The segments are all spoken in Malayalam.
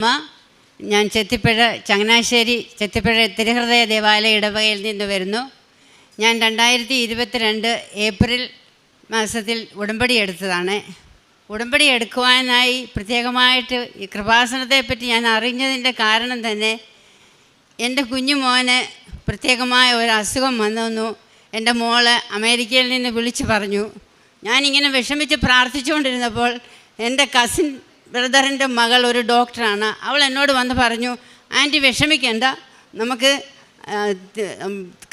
അമ്മ ഞാൻ ചെത്തിപ്പുഴ ചങ്ങനാശ്ശേരി ചെത്തിപ്പുഴ തിരുഹൃദയ ദേവാലയ ഇടവകയിൽ നിന്ന് വരുന്നു. ഞാൻ രണ്ടായിരത്തി ഇരുപത്തിരണ്ട് ഏപ്രിൽ മാസത്തിൽ ഉടമ്പടി എടുത്തതാണ്. ഉടമ്പടി എടുക്കുവാനായി പ്രത്യേകമായിട്ട് ഈ കൃപാസനത്തെപ്പറ്റി ഞാൻ അറിഞ്ഞതിന്റെ കാരണം തന്നെ എന്റെ കുഞ്ഞു മോന് പ്രത്യേകമായ ഒരു അസുഖം വന്നു. എന്റെ മോൾ അമേരിക്കയിൽ നിന്ന് വിളിച്ചു പറഞ്ഞു. ഞാനിങ്ങനെ വിഷമിച്ച് പ്രാർത്ഥിച്ചുകൊണ്ടിരുന്നപ്പോൾ എന്റെ കസിൻ ബ്രദറിന്റെ മകൾ ഒരു ഡോക്ടറാണ്. അവൾ എന്നോട് വന്ന് പറഞ്ഞു ആന്റി വിഷമിക്കേണ്ട. നമുക്ക്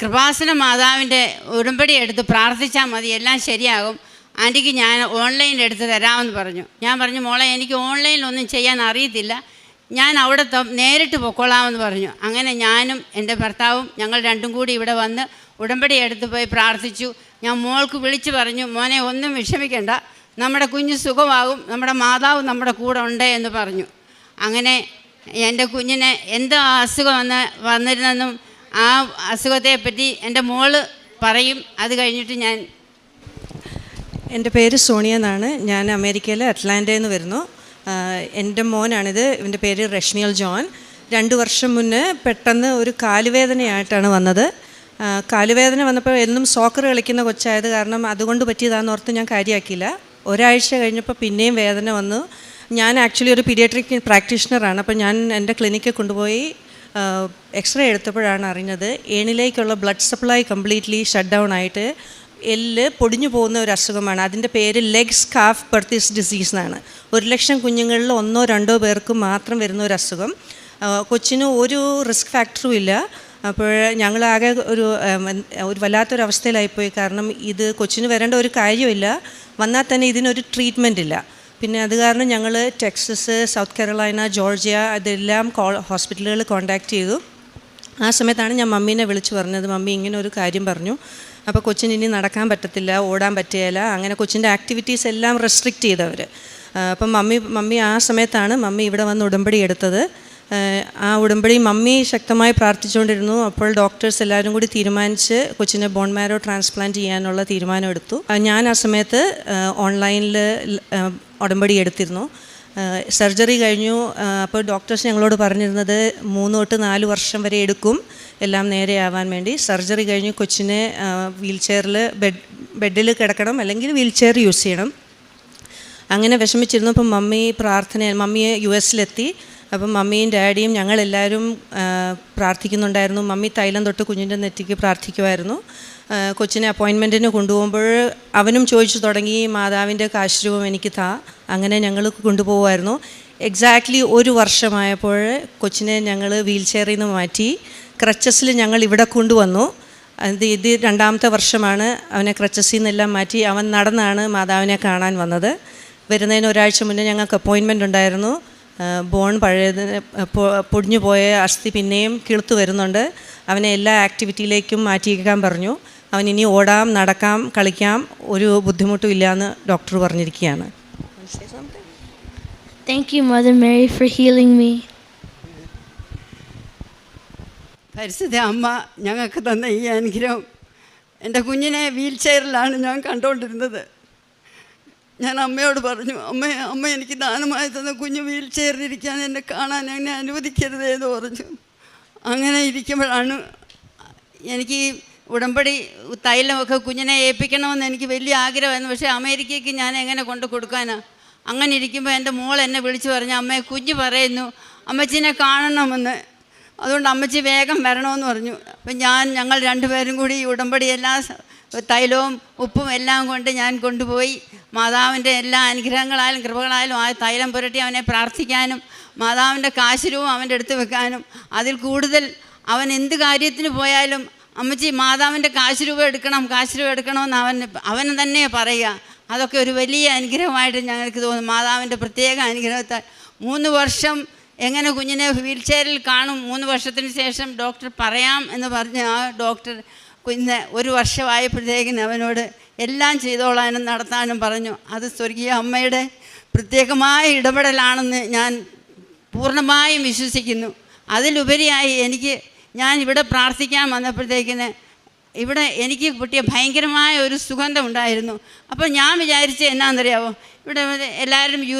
കൃപാസന മാതാവിന്റെ ഉടമ്പടി എടുത്ത് പ്രാർത്ഥിച്ചാൽ മതി. എല്ലാം ശരിയാകും. ആന്റിക്ക് ഞാൻ ഓൺലൈനിൽ എടുത്ത് തരാമെന്ന് പറഞ്ഞു. ഞാൻ പറഞ്ഞു മോളെ എനിക്ക് ഓൺലൈനിലൊന്നും ചെയ്യാൻ അറിയത്തില്ല. ഞാൻ അവിടെ നേരിട്ട് പൊക്കോളാമെന്ന് പറഞ്ഞു. അങ്ങനെ ഞാനും എന്റെ ഭർത്താവും ഞങ്ങൾ രണ്ടും കൂടി ഇവിടെ വന്ന് ഉടമ്പടി എടുത്ത് പോയി പ്രാർത്ഥിച്ചു. ഞാൻ മോൾക്ക് വിളിച്ചു പറഞ്ഞു മോനെ ഒന്നും വിഷമിക്കണ്ട. നമ്മുടെ കുഞ്ഞ് സുഖമാകും നമ്മുടെ മാതാവ് നമ്മുടെ കൂടെ ഉണ്ട് എന്ന് പറഞ്ഞു. അങ്ങനെ എന്റെ കുഞ്ഞിന് എന്ത് അസുഖം വന്ന് വന്നിരുന്നെന്നും ആ അസുഖത്തെപ്പറ്റി എന്റെ മോൾ പറയും. അത് കഴിഞ്ഞിട്ട് ഞാൻ എന്റെ പേര് സോണിയ എന്നാണ്. ഞാൻ അമേരിക്കയിലെ അറ്റ്ലാന്റയിൽ നിന്ന് വരുന്നു. എന്റെ മോനാണിത്. ഇവന്റെ പേര് റഷ്മിയൽ ജോൺ. രണ്ട് വർഷം മുന്നേ പെട്ടെന്ന് ഒരു കാലുവേദനയായിട്ടാണ് വന്നത്. കാലുവേദന വന്നപ്പോൾ എന്നും സോക്കർ കളിക്കുന്ന കൊച്ചായത് കാരണം അതുകൊണ്ട് പറ്റിയതാണെന്ന് ഓർത്ത് ഞാൻ കാര്യമാക്കിയില്ല ഒരാഴ്ച കഴിഞ്ഞപ്പോൾ പിന്നെയും വേദന വന്നു. ഞാൻ ആക്ച്വലി ഒരു പീഡിയാട്രിക് പ്രാക്ടീഷണറാണ് അപ്പോൾ ഞാൻ എന്റെ ക്ലിനിക്കിൽ കൊണ്ടുപോയി എക്സ്റേ എടുത്തപ്പോഴാണ് അറിഞ്ഞത് ഏണിലേക്കുള്ള blood supply completely shut down ആയിട്ട് എല്ല് പൊടിഞ്ഞു പോകുന്ന ഒരു അസുഖമാണ്. അതിന്റെ പേര് ലെഗ്സ് കാഫ് പെർത്തിസ് ഡിസീസ് എന്നാണ്. ഒരു ലക്ഷം കുഞ്ഞുങ്ങളിൽ ഒന്നോ രണ്ടോ പേർക്ക് മാത്രം വരുന്ന ഒരു അസുഖം. കൊച്ചിന് ഒരു റിസ്ക് ഫാക്ടറും ഇല്ല. അപ്പോൾ ഞങ്ങളാകെ ഒരു ഒരു വല്ലാത്തൊരു അവസ്ഥയിലായിപ്പോയി കാരണം ഇത് കൊച്ചിന് വരേണ്ട ഒരു കാര്യമില്ല. വന്നാൽ തന്നെ ഇതിനൊരു ട്രീറ്റ്മെന്റ് ഇല്ല പിന്നെ അത് കാരണം ഞങ്ങൾ ടെക്സസ് സൗത്ത് കേരളൈന ജോർജിയ അതെല്ലാം കോ ഹോസ്പിറ്റലുകൾ കോൺടാക്റ്റ് ചെയ്തു. ആ സമയത്താണ് ഞാൻ മമ്മീനെ വിളിച്ചു പറഞ്ഞത്. മമ്മി ഇങ്ങനെ ഒരു കാര്യം പറഞ്ഞു. അപ്പോൾ കൊച്ചിന് ഇനി നടക്കാൻ പറ്റത്തില്ല ഓടാൻ പറ്റുകയില്ല. അങ്ങനെ കൊച്ചിന്റെ ആക്ടിവിറ്റീസ് എല്ലാം റെസ്ട്രിക്റ്റ് ചെയ്തവർ. അപ്പം മമ്മി മമ്മി ആ സമയത്താണ് മമ്മി ഇവിടെ വന്ന് ഉടമ്പടി എടുത്തത്. ആ, ഉടമ്പടി മമ്മി ശക്തമായി പ്രാർത്ഥിച്ചുകൊണ്ടിരുന്നു. അപ്പോൾ ഡോക്ടേഴ്സ് എല്ലാവരും കൂടി തീരുമാനിച്ച് കൊച്ചിനെ ബോൺ മാരോ ട്രാൻസ്പ്ലാന്റ് ചെയ്യാനുള്ള തീരുമാനം എടുത്തു ഞാൻ ആ സമയത്ത് ഓൺലൈനിൽ ഉടമ്പടി എടുത്തിരുന്നു. സർജറി കഴിഞ്ഞു. അപ്പോൾ ഡോക്ടേഴ്സ് ഞങ്ങളോട് പറഞ്ഞിരുന്നത് മൂന്ന് തൊട്ട് നാല് വർഷം വരെ എടുക്കും. എല്ലാം നേരെയാവാൻ വേണ്ടി. സർജറി കഴിഞ്ഞു. കൊച്ചിനെ വീൽ ചെയറിൽ ബെഡ് ബെഡിൽ കിടക്കണം അല്ലെങ്കിൽ വീൽ ചെയർ യൂസ് ചെയ്യണം. അങ്ങനെ വിഷമിച്ചിരുന്നു. അപ്പം മമ്മി പ്രാർത്ഥന മമ്മിയെ യു എസിലെത്തി. അപ്പം മമ്മിയും ഡാഡിയും ഞങ്ങളെല്ലാവരും പ്രാർത്ഥിക്കുന്നുണ്ടായിരുന്നു. മമ്മി തൈലം തൊട്ട് കുഞ്ഞിന്റെ നെറ്റിക്ക് പ്രാർത്ഥിക്കുമായിരുന്നു കൊച്ചിനെ അപ്പോയിൻമെന്റിന് കൊണ്ടുപോകുമ്പോൾ അവനും ചോദിച്ചു തുടങ്ങി മാതാവിന്റെ കാശ്രൂപം എനിക്ക് താ. അങ്ങനെ ഞങ്ങൾ കൊണ്ടുപോകുമായിരുന്നു എക്സാക്ട്ലി ഒരു വർഷമായപ്പോൾ കൊച്ചിനെ ഞങ്ങൾ വീൽ ചെയറിൽ നിന്ന് മാറ്റി ക്രച്ചസിൽ ഞങ്ങൾ ഇവിടെ കൊണ്ടുവന്നു. അത് ഇത് രണ്ടാമത്തെ വർഷമാണ് അവനെ ക്രച്ചസിൽ നിന്നെല്ലാം മാറ്റി അവൻ നടന്നാണ് മാതാവിനെ കാണാൻ വന്നത്. വരുന്നതിന് ഒരാഴ്ച മുന്നേ ഞങ്ങൾക്ക് അപ്പോയിൻമെന്റ് ഉണ്ടായിരുന്നു. ബോൺ പഴയത് പൊടിഞ്ഞു പോയ അസ്ഥി പിന്നെയും കിളുത്തു വരുന്നുണ്ട്. അവനെ എല്ലാ ആക്ടിവിറ്റിയിലേക്കും മാറ്റിയേക്കാൻ പറഞ്ഞു. അവൻ ഇനി ഓടാം നടക്കാം കളിക്കാം ഒരു ബുദ്ധിമുട്ടും ഇല്ലയെന്ന് ഡോക്ടർ പറഞ്ഞിരിക്കുകയാണ്. Thank you mother Mary for healing me പരിസ്ഥിതി അമ്മ ഞങ്ങൾക്ക് തന്ന ഈ അനുഗ്രഹം. എന്റെ കുഞ്ഞിനെ വീൽ ചെയറിലാണ് ഞാൻ കണ്ടുകൊണ്ടിരുന്നത്. ഞാൻ അമ്മയോട് പറഞ്ഞു അമ്മ അമ്മ എനിക്ക് ദാനമായി തന്ന കുഞ്ഞ് വീൽ ചെയറിലിരിക്കാൻ എന്നെ കാണാൻ എന്നെ അനുവദിക്കരുതേ എന്ന് പറഞ്ഞു. അങ്ങനെ ഇരിക്കുമ്പോഴാണ് എനിക്ക് ഉടമ്പടി തൈലമൊക്കെ കുഞ്ഞിനെ ഏൽപ്പിക്കണമെന്ന് എനിക്ക് വലിയ ആഗ്രഹമായിരുന്നു. പക്ഷേ അമേരിക്കയ്ക്ക് ഞാൻ എങ്ങനെ കൊണ്ട് കൊടുക്കാനാണ് അങ്ങനെ ഇരിക്കുമ്പോൾ എന്റെ മോൾ എന്നെ വിളിച്ചു പറഞ്ഞു അമ്മയെ കുഞ്ഞ് പറയുന്നു അമ്മച്ചിനെ കാണണമെന്ന്. അതുകൊണ്ട് അമ്മച്ചി വേഗം വരണമെന്ന് പറഞ്ഞു. അപ്പം ഞാൻ ഞങ്ങൾ രണ്ടുപേരും കൂടി ഉടമ്പടി എല്ലാ തൈലവും ഉപ്പും എല്ലാം കൊണ്ട് ഞാൻ കൊണ്ടുപോയി. മാതാവിന്റെ എല്ലാ അനുഗ്രഹങ്ങളായാലും കൃപകളായാലും ആ തൈലം പുരട്ടി അവനെ പ്രാർത്ഥിക്കാനും മാതാവിന്റെ കാശുരവും അവന്റെ അടുത്ത് വെക്കാനും അതിൽ കൂടുതൽ അവൻ എന്ത് കാര്യത്തിന് പോയാലും അമ്മച്ചി മാതാവിന്റെ കാശ് രൂപ എടുക്കണം കാശ് രൂപ എടുക്കണമെന്ന് അവൻ അവൻ തന്നെ പറയുക. അതൊക്കെ ഒരു വലിയ അനുഗ്രഹമായിട്ട് ഞങ്ങൾക്ക് തോന്നുന്നു മാതാവിന്റെ പ്രത്യേക അനുഗ്രഹത്താൽ മൂന്ന് വർഷം എങ്ങനെ കുഞ്ഞിനെ വീൽ ചെയറിൽ കാണും മൂന്ന് വർഷത്തിന് ശേഷം ഡോക്ടർ പറയാം എന്ന് പറഞ്ഞ് ആ ഡോക്ടർ കുഞ്ഞിനെ ഒരു വർഷമായപ്പോഴത്തേക്കിന് അവനോട് എല്ലാം ചെയ്തോളാനും നടത്താനും പറഞ്ഞു. അത് സ്വർഗീയ അമ്മയുടെ പ്രത്യേകമായ ഇടപെടലാണെന്ന് ഞാൻ പൂർണമായും വിശ്വസിക്കുന്നു. അതിലുപരിയായി എനിക്ക് ഞാൻ ഇവിടെ പ്രാർത്ഥിക്കാൻ വന്നപ്പോഴത്തേക്കിന് ഇവിടെ എനിക്ക് കിട്ടിയ ഭയങ്കരമായ ഒരു സുഗന്ധം ഉണ്ടായിരുന്നു. അപ്പോൾ ഞാൻ വിചാരിച്ച എന്നാണെന്നറിയാവോ ഇവിടെ എല്ലാവരും യു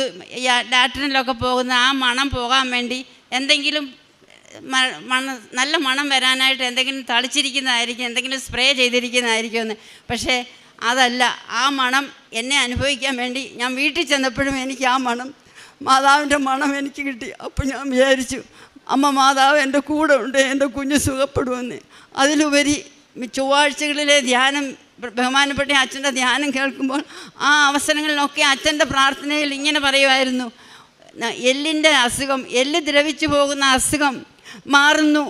ലാട്രിനിലൊക്കെ പോകുന്ന ആ മണം പോകാൻ വേണ്ടി എന്തെങ്കിലും മണം നല്ല മണം വരാനായിട്ട് എന്തെങ്കിലും തളിച്ചിരിക്കുന്നതായിരിക്കും എന്തെങ്കിലും സ്പ്രേ ചെയ്തിരിക്കുന്നതായിരിക്കും എന്ന് പക്ഷേ അതല്ല ആ മണം എന്നെ അനുഭവിക്കാൻ വേണ്ടി ഞാൻ വീട്ടിൽ ചെന്നപ്പോഴും എനിക്ക് ആ മണം മാതാവിന്റെ മണം എനിക്ക് കിട്ടി. അപ്പോൾ ഞാൻ വിചാരിച്ചു അമ്മ മാതാവ് എന്റെ കൂടെ ഉണ്ട് എന്റെ കുഞ്ഞ് സുഖപ്പെടുമെന്ന്. അതിലുപരി ചൊവ്വാഴ്ചകളിലെ ധ്യാനം ബഹുമാനപ്പെട്ട അച്ഛന്റെ ധ്യാനം കേൾക്കുമ്പോൾ ആ അവസരങ്ങളിലൊക്കെ അച്ഛന്റെ പ്രാർത്ഥനയിൽ ഇങ്ങനെ പറയുമായിരുന്നു എല്ലിന്റെ അസുഖം എല്ല് ദ്രവിച്ചു പോകുന്ന അസുഖം മാറുന്നു.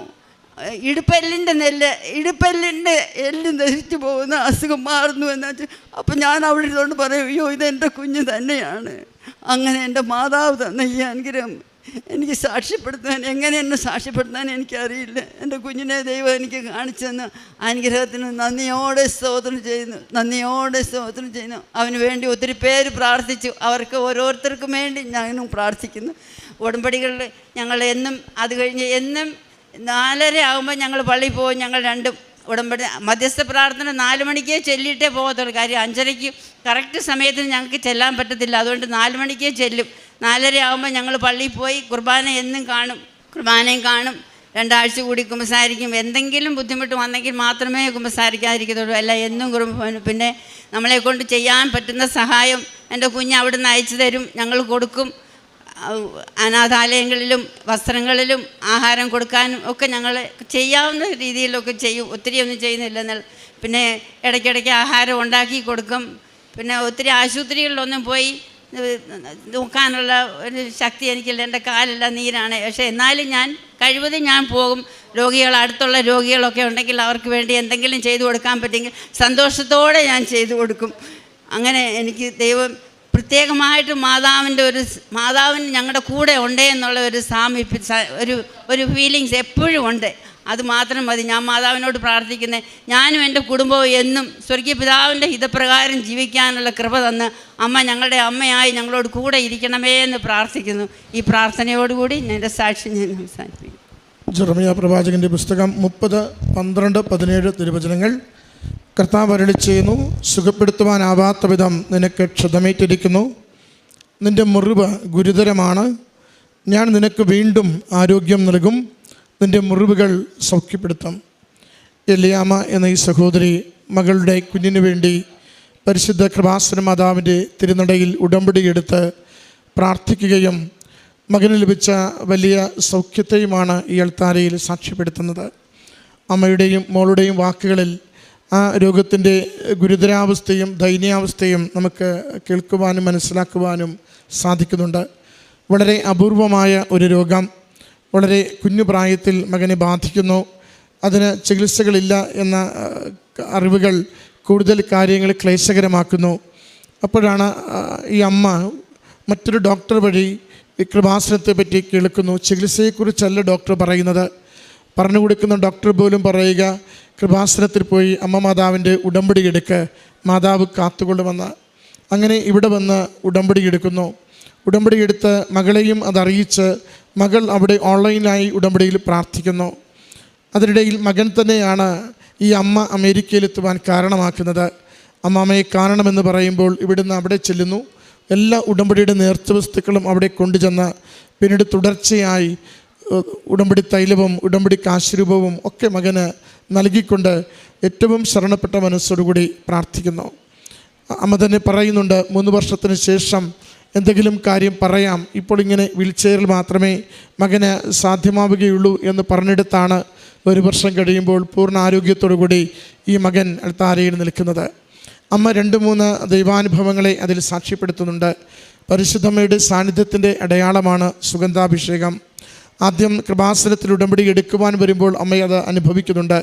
ഇടുപ്പെല്ലിന്റെ നെല്ല് ഇടുപ്പെല്ലിന്റെ എല്ല് ധരിച്ചു പോകുന്ന അസുഖം മാറുന്നു എന്ന് അപ്പം ഞാൻ അവിടെ ഇരുന്നുകൊണ്ട് പറയും അയ്യോ ഇതെന്റെ കുഞ്ഞ് തന്നെയാണ്. അങ്ങനെ എന്റെ മാതാവ് തന്ന ഈ അനുഗ്രഹം എനിക്ക് സാക്ഷ്യപ്പെടുത്താൻ എങ്ങനെ എന്നെ സാക്ഷ്യപ്പെടുത്താൻ എനിക്കറിയില്ല. എന്റെ കുഞ്ഞിനെ ദൈവം എനിക്ക് കാണിച്ചെന്ന് അനുഗ്രഹത്തിന് നന്ദിയോടെ സ്തോത്രം ചെയ്യുന്നു. നന്ദിയോടെ സ്തോത്രം ചെയ്യുന്നു. അവന് വേണ്ടി ഒത്തിരി പേര് പ്രാർത്ഥിച്ചു. അവർക്ക് ഓരോരുത്തർക്കും വേണ്ടി ഞാനും പ്രാർത്ഥിക്കുന്നു. ഉടമ്പടികളിൽ ഞങ്ങൾ എന്നും അത് കഴിഞ്ഞ് എന്നും നാലര ആകുമ്പോൾ ഞങ്ങൾ പള്ളിയിൽ പോകും. ഞങ്ങൾ രണ്ടും ഉടമ്പടി മധ്യസ്ഥ പ്രാർത്ഥന നാല് മണിക്കേ ചെല്ലിയിട്ടേ പോകത്തുള്ളൂ. കാര്യം അഞ്ചരയ്ക്ക് കറക്റ്റ് സമയത്തിന് ഞങ്ങൾക്ക് ചെല്ലാൻ പറ്റത്തില്ല. അതുകൊണ്ട് നാല് മണിക്കേ ചെല്ലും. നാലര ആകുമ്പോൾ ഞങ്ങൾ പള്ളിയിൽ പോയി കുർബാന എന്നും കാണും. കുർബാനയും കാണും. രണ്ടാഴ്ച കൂടി കുമ്പസാരിക്കും. എന്തെങ്കിലും ബുദ്ധിമുട്ട് വന്നെങ്കിൽ മാത്രമേ കുമ്പസാരിക്കാതിരിക്കത്തുള്ളൂ. അല്ല എന്നും കുറുമ്പ പിന്നെ നമ്മളെ കൊണ്ട് ചെയ്യാൻ പറ്റുന്ന സഹായം എന്റെ കുഞ്ഞ് അവിടുന്ന് അയച്ചു തരും. ഞങ്ങൾ കൊടുക്കും. അനാഥാലയങ്ങളിലും വസ്ത്രങ്ങളിലും ആഹാരം കൊടുക്കാനും ഒക്കെ ഞങ്ങൾ ചെയ്യാവുന്ന രീതിയിലൊക്കെ ചെയ്യും. ഒത്തിരി ഒന്നും ചെയ്യുന്നില്ല. എന്നാൽ പിന്നെ ഇടയ്ക്കിടയ്ക്ക് ആഹാരം ഉണ്ടാക്കി കൊടുക്കും. പിന്നെ ഒത്തിരി ആശുപത്രികളിലൊന്നും പോയി നോക്കാനുള്ള ഒരു ശക്തി എനിക്കില്ല. എന്റെ കാലെല്ലാം നീരാണ്. പക്ഷേ എന്നാലും ഞാൻ കഴിവതും ഞാൻ പോകും. രോഗികൾ അടുത്തുള്ള രോഗികളൊക്കെ ഉണ്ടെങ്കിൽ അവർക്ക് വേണ്ടി എന്തെങ്കിലും ചെയ്തു കൊടുക്കാൻ പറ്റുമെങ്കിൽ സന്തോഷത്തോടെ ഞാൻ ചെയ്തു കൊടുക്കും. അങ്ങനെ എനിക്ക് ദൈവം പ്രത്യേകമായിട്ട് മാതാവിന്റെ ഒരു മാതാവിന് ഞങ്ങളുടെ കൂടെ ഉണ്ടേ എന്നുള്ള ഒരു സാമീപ്യ ഒരു ഒരു ഫീലിങ്സ് എപ്പോഴും ഉണ്ട്. അത് മാത്രം മതി. ഞാൻ മാതാവിനോട് പ്രാർത്ഥിക്കുന്നത് ഞാനും എന്റെ കുടുംബവും എന്നും സ്വർഗീയ പിതാവിന്റെ ഹിതപ്രകാരം ജീവിക്കാനുള്ള കൃപ തന്ന് അമ്മ ഞങ്ങളുടെ അമ്മയായി ഞങ്ങളോട് കൂടെ ഇരിക്കണമേ എന്ന് പ്രാർത്ഥിക്കുന്നു. ഈ പ്രാർത്ഥനയോടുകൂടി എന്റെ സാക്ഷി ഞാൻ അവസാനിപ്പിക്കും ജർമിയ പ്രവാചകന്റെ പുസ്തകം മുപ്പത് പന്ത്രണ്ട് പതിനേഴ് തിരുവചനങ്ങൾ കർത്താവ് അരളി ചെയ്യുന്നു സുഖപ്പെടുത്തുവാനാവാത്ത വിധം നിനക്ക് ക്ഷതമേറ്റിരിക്കുന്നു. നിന്റെ മുറിവ് ഗുരുതരമാണ്. ഞാൻ നിനക്ക് വീണ്ടും ആരോഗ്യം നൽകും. നിന്റെ മുറിവുകൾ സൗഖ്യപ്പെടുത്തും. എലിയാമ എന്ന ഈ സഹോദരി മകളുടെ കുഞ്ഞിനു വേണ്ടി പരിശുദ്ധ കൃപാസന മാതാവിന്റെ തിരുനടയിൽ ഉടമ്പടിയെടുത്ത് പ്രാർത്ഥിക്കുകയും മകന് ലഭിച്ച വലിയ സൗഖ്യത്തെയുമാണ് ഈ അൾത്താരയിൽ സാക്ഷ്യപ്പെടുത്തുന്നത്. അമ്മയുടെയും മോളുടെയും വാക്കുകളിൽ ആ രോഗത്തിന്റെ ഗുരുതരാവസ്ഥയും ദയനീയാവസ്ഥയും നമുക്ക് കേൾക്കുവാനും മനസ്സിലാക്കുവാനും സാധിക്കുന്നുണ്ട്. വളരെ അപൂർവമായ ഒരു രോഗം. വളരെ കുഞ്ഞു പ്രായത്തിൽ മകനെ ബാധിക്കുന്നു. അതിന് ചികിത്സകളില്ല എന്ന അറിവുകൾ കൂടുതൽ കാര്യങ്ങൾ ക്ലേശകരമാക്കുന്നു. അപ്പോഴാണ് ഈ അമ്മ മറ്റൊരു ഡോക്ടർ വഴി കൃപാസനത്തെ പറ്റി കേൾക്കുന്നു. ചികിത്സയെക്കുറിച്ചല്ല ഡോക്ടർ പറയുന്നത്. പറഞ്ഞു കൊടുക്കുന്ന ഡോക്ടർ പോലും പറയുക കൃപാസനത്തിൽ പോയി അമ്മ മാതാവിന്റെ ഉടമ്പടി എടുക്ക്. മാതാവ് കാത്തുകൊള്ളുമെന്ന് അങ്ങനെ ഇവിടെ വന്ന് ഉടമ്പടി എടുക്കുന്നു. ഉടമ്പടി എടുത്ത് മകളെയും അതറിയിച്ച് മകൾ അവിടെ ഓൺലൈനായി ഉടമ്പടിയിൽ പ്രാർത്ഥിക്കുന്നു. അതിനിടയിൽ മകൻ തന്നെയാണ് ഈ അമ്മ അമേരിക്കയിലെത്തുവാൻ കാരണമാക്കുന്നത്. അമ്മാമ്മയെ കാണണമെന്ന് പറയുമ്പോൾ ഇവിടുന്ന് അവിടെ ചെല്ലുന്നു. എല്ലാ ഉടമ്പടിയുടെ നേർച്ച വസ്തുക്കളും അവിടെ കൊണ്ടുചെന്ന് പിന്നീട് തുടർച്ചയായി ഉടമ്പടി തൈലവും ഉടമ്പടി കാശുരൂപവും ഒക്കെ മകന് നൽകിക്കൊണ്ട് ഏറ്റവും ശരണപ്പെട്ട മനസ്സോടുകൂടി പ്രാർത്ഥിക്കുന്നു. അമ്മ തന്നെ പറയുന്നുണ്ട് മൂന്ന് വർഷത്തിന് ശേഷം എന്തെങ്കിലും കാര്യം പറയാം. ഇപ്പോൾ ഇങ്ങനെ വീൽചെയറിൽ മാത്രമേ മകന് സാധ്യമാവുകയുള്ളൂ എന്ന് പറഞ്ഞെടുത്താണ് ഒരു വർഷം കഴിയുമ്പോൾ പൂർണ ആരോഗ്യത്തോടുകൂടി ഈ മകൻ താരയിൽ നിൽക്കുന്നത്. അമ്മ രണ്ട് മൂന്ന് ദൈവാനുഭവങ്ങളെ അതിൽ സാക്ഷ്യപ്പെടുത്തുന്നുണ്ട്. പരിശുദ്ധമ്മയുടെ സാന്നിധ്യത്തിന്റെ അടയാളമാണ് സുഗന്ധാഭിഷേകം. ആദ്യം കൃപാസനത്തിൽ ഉടമ്പടി എടുക്കുവാൻ വരുമ്പോൾ അമ്മ അത് അനുഭവിക്കുന്നുണ്ട്.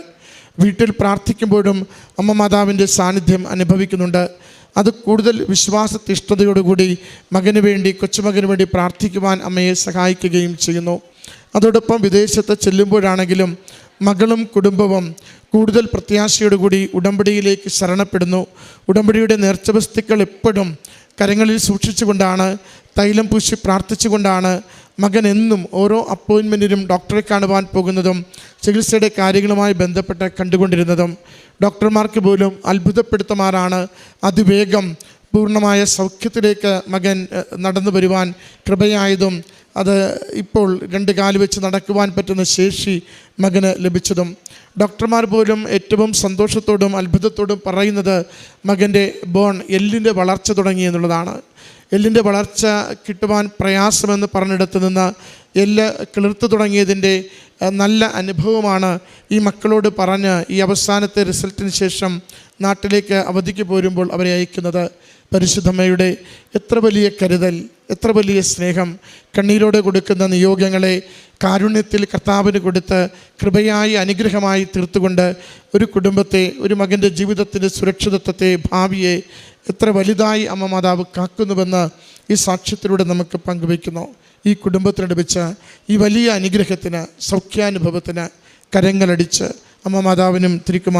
വീട്ടിൽ പ്രാർത്ഥിക്കുമ്പോഴും അമ്മ മാതാവിന്റെ സാന്നിധ്യം അനുഭവിക്കുന്നുണ്ട്. അത് കൂടുതൽ വിശ്വാസത്തിഷ്ഠതയോടുകൂടി മകന് വേണ്ടി കൊച്ചുമകന് വേണ്ടി പ്രാർത്ഥിക്കുവാൻ അമ്മയെ സഹായിക്കുകയും ചെയ്യുന്നു. അതോടൊപ്പം വിദേശത്ത് ചെല്ലുമ്പോഴാണെങ്കിലും മകളും കുടുംബവും കൂടുതൽ പ്രത്യാശയോടുകൂടി ഉടമ്പടിയിലേക്ക് ശരണപ്പെടുന്നു. ഉടമ്പടിയുടെ നേർച്ച വസ്തുക്കൾ എപ്പോഴും കരങ്ങളിൽ സൂക്ഷിച്ചുകൊണ്ടാണ് തൈലം പൂശി പ്രാർത്ഥിച്ചുകൊണ്ടാണ് മകൻ എന്നും ഓരോ അപ്പോയിൻമെന്റിനും ഡോക്ടറെ കാണുവാൻ പോകുന്നതും ചികിത്സയുടെ കാര്യങ്ങളുമായി ബന്ധപ്പെട്ട് കണ്ടുകൊണ്ടിരുന്നതും ഡോക്ടർമാർക്ക് പോലും അത്ഭുതപ്പെടുത്തുമാറാണ് അതിവേഗം പൂർണമായ സൗഖ്യത്തിലേക്ക് മകൻ നടന്നു വരുവാൻ കൃപയായതും അത് ഇപ്പോൾ രണ്ട് കാൽ വെച്ച് നടക്കുവാൻ പറ്റുന്ന ശേഷി മകന് ലഭിച്ചതും. ഡോക്ടർമാർ പോലും ഏറ്റവും സന്തോഷത്തോടും അത്ഭുതത്തോടും പറയുന്നത് മകന്റെ ബോൺ എല്ലിന്റെ വളർച്ച തുടങ്ങി എന്നുള്ളതാണ്. എല്ലിന്റെ വളർച്ച കിട്ടുവാൻ പ്രയാസമെന്ന് പറഞ്ഞിടത്ത് നിന്ന് എല്ല് കിളിർത്തു തുടങ്ങിയതിന്റെ നല്ല അനുഭവമാണ് ഈ മക്കളോട് പറഞ്ഞ് ഈ അവസാനത്തെ റിസൾട്ടിന് ശേഷം നാട്ടിലേക്ക് അവധിക്ക് പോരുമ്പോൾ അവരെ അയക്കുന്നത്. പരിശുദ്ധമ്മയുടെ എത്ര വലിയ കരുതൽ എത്ര വലിയ സ്നേഹം കണ്ണീരോടെ കൊടുക്കുന്ന നിയോഗങ്ങളെ കാരുണ്യത്തിൽ കർത്താവിന് കൊടുത്ത് കൃപയായി അനുഗ്രഹമായി തീർത്തുകൊണ്ട് ഒരു കുടുംബത്തെ ഒരു മകന്റെ ജീവിതത്തിന്റെ സുരക്ഷിതത്വത്തെ ഭാവിയെ എത്ര വലുതായി അമ്മ മാതാവ് കാക്കുന്നുവെന്ന് ഈ സാക്ഷ്യത്തിലൂടെ നമുക്ക് പങ്കുവയ്ക്കുന്നു. ഈ കുടുംബത്തിനടുപ്പിച്ച് ഈ വലിയ അനുഗ്രഹത്തിന് സൗഖ്യാനുഭവത്തിന് കരങ്ങളടിച്ച് അമ്മ മാതാവിനും തിരിക്കുമാർ